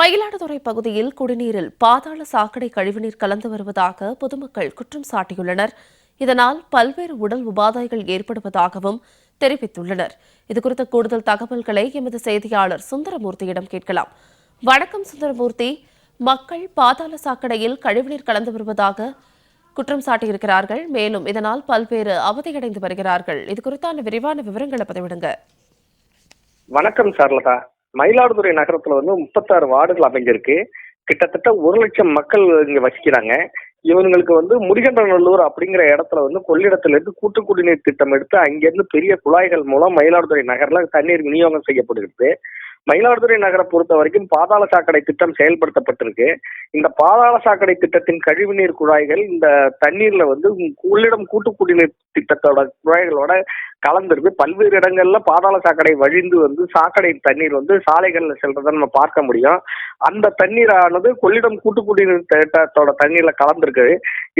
மயிலாடுதுறை பகுதியில் குடிநீரில் பாதாள சாக்கடை கழிவுநீர் கலந்து வருவதாக பொதுமக்கள் குற்றம் சாட்டியுள்ளனர். இதனால் பல்வேறு உடல் உபாதைகள் ஏற்படுவதாகவும் தெரிவித்துள்ளனர். இதுகுறித்த கூடுதல் தகவல்களை எமது செய்தியாளர் சுந்தரமூர்த்தியிடம் கேட்கலாம். வணக்கம் சுந்தரமூர்த்தி. மக்கள் பாதாள சாக்கடையில் கழிவுநீர் கலந்து வருவதாக குற்றம் சாட்டியிருக்கிறார்கள். மேலும் இதனால் பல்வேறு அவதியடைந்து வருகிறார்கள். இது குறித்தான விரிவான விவரங்களை பதிவிடுங்க. வணக்கம் சார்லதா. மயிலாடுதுறை நகரத்துல வந்து முப்பத்தாறு வார்டுகள் அமைஞ்சிருக்கு. கிட்டத்தட்ட ஒரு லட்சம் மக்கள் இங்க வசிக்கிறாங்க. இவங்களுக்கு வந்து முருகண்டநல்லூர் அப்படிங்கிற இடத்துல வந்து கொள்ளிடத்துல இருந்து கூட்டு குடிநீர் திட்டம் எடுத்து அங்கிருந்து பெரிய குழாய்கள் மூலம் மயிலாடுதுறை நகர்ல தண்ணீர் விநியோகம் செய்யப்படுகிறது. மயிலாடுதுறை நகரை பொறுத்த வரைக்கும் பாதாள சாக்கடை திட்டம் செயல்படுத்தப்பட்டிருக்கு. இந்த பாதாள சாக்கடை திட்டத்தின் கழிவுநீர் குழாய்கள் இந்த தண்ணீர்ல வந்து கொள்ளிடம் கூட்டு குடிநீர் திட்டத்தோட குழாய்களோட கலந்துருக்கு பல்வேறு இடங்கள்ல பாதாள சாக்கடை வழிந்து வந்து சாக்கடை தண்ணீர் வந்து சாலைகள்ல செல்றதை நம்ம பார்க்க முடியும். அந்த தண்ணீரானது கொள்ளிடம் கூட்டு குடிநீர் திட்டத்தோட தண்ணீர்ல கலந்துருக்கு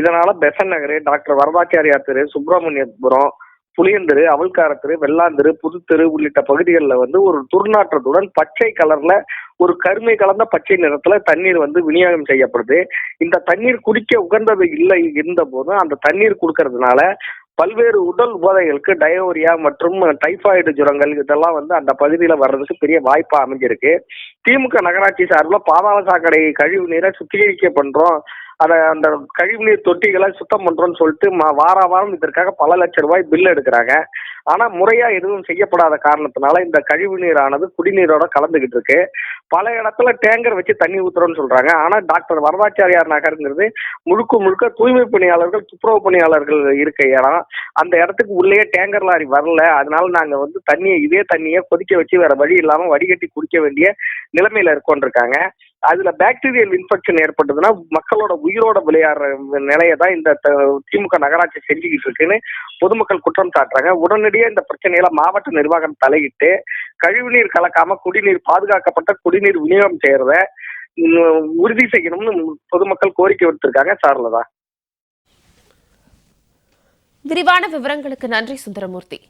இதனால பெசன் நகர் டாக்டர் வரதாச்சாரியார் திரு சுப்பிரமணியபுரம் புளியந்தெரு அவல்காரத்தெரு வெள்ளாந்தெரு புதுத்தெரு உள்ளிட்ட பகுதிகளில் வந்து ஒரு துர்நாற்றத்துடன் பச்சை கலர்ல ஒரு கருமை கலந்த பச்சை நிறத்துல தண்ணீர் வந்து விநியோகம் செய்யப்படுது. இந்த தண்ணீர் குடிக்க உகந்தது இல்லை இருந்த போதும் அந்த தண்ணீர் கொடுக்கறதுனால பல்வேறு உடல் உபாதைகளுக்கு டயோரியா மற்றும் டைஃபாய்டு ஜுரங்கள் இதெல்லாம் வந்து அந்த பகுதியில வர்றதுக்கு பெரிய வாய்ப்பா அமைஞ்சிருக்கு. திமுக நகராட்சி சார்பில் பாதாள சாக்கடை கழிவு நீரை சுத்திகரிக்க பண்றோம். அதை அந்த கழிவுநீர் தொட்டிகளை சுத்தம் பண்றோம்னு சொல்லிட்டு வார வாரம் இதற்காக பல லட்சம் ரூபாய் பில் எடுக்கிறாங்க. ஆனா முறையா எதுவும் செய்யப்படாத காரணத்தினால இந்த கழிவு நீரானது குடிநீரோட கலந்துகிட்டு இருக்கு. பல இடத்துல டேங்கர் வச்சு தண்ணி ஊத்துறோம்னு சொல்றாங்க. ஆனா டாக்டர் வரதாச்சாரியார் நகருங்கிறது முழுக்க முழுக்க தூய்மை பணியாளர்கள் துப்புரவு பணியாளர்கள் இருக்க இடம். அந்த இடத்துக்கு உள்ளே டேங்கர் லாரி வரல. அதனால நாங்க வந்து தண்ணியை இதே தண்ணியை கொதிக்க வச்சு வேற வழி இல்லாம வடிகட்டி குடிக்க வேண்டிய நிலைமையில இருக்கோன்றிருக்காங்க. அதுல பாக்டீரியல் இன்ஃபெக்ஷன் ஏற்பட்டதுன்னா மக்களோட உயிரோட விளையாடுற நிலையை தான் இந்த த- திமுக நகராட்சி செஞ்சுக்கிட்டு இருக்குன்னு பொதுமக்கள் குற்றம் சாட்டுறாங்க. உடனடியாக இந்த பிரச்சனையில மாவட்ட நிர்வாகம் தலையிட்டு கழிவுநீர் கலக்காம குடிநீர் பாதுகாக்கப்பட்ட குடிநீர் விநியோகம் செய்யறத உறுதி செய்யணும்னு பொதுமக்கள் கோரிக்கை விடுத்திருக்காங்க. சார்லதா. விரிவான விவரங்களுக்கு நன்றி சுந்தரமூர்த்தி.